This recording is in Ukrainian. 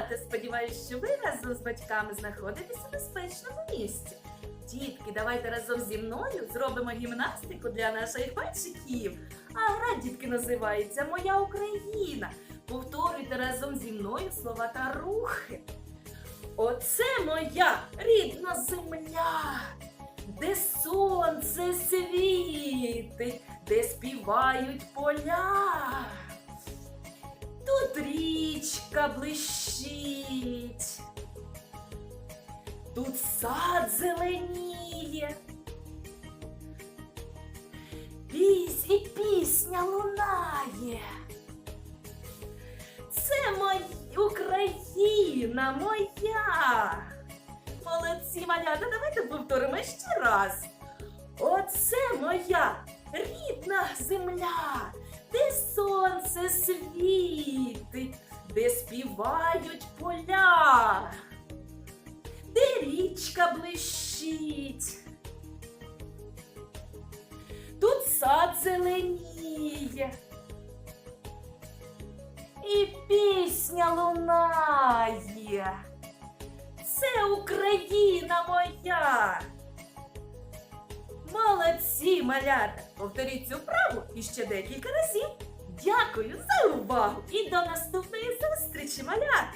малята! Сподіваюсь, що ви разом з батьками знаходитесь у безпечному місці. Дітки, давайте разом зі мною зробимо гімнастику для наших пальчиків. А гра, дітки, називається Моя Україна. Повторюйте разом зі мною слова та рухи. Оце моя рідна земля, де сонце світить, де співають поля. Річка блищить, тут сад зеленіє. Пісь і пісня лунає. Це моя Україна моя. Молодці, малята, давайте повторимо ще раз. Оце моя рідна земля, де сонце світить, де співають поля, де річка блищить. Тут сад зеленіє. І пісня лунає. Це Україна моя. Молодці, малята! Повторіть цю вправу іще декілька разів. Дякую за увагу і до наступної зустрічі, малята!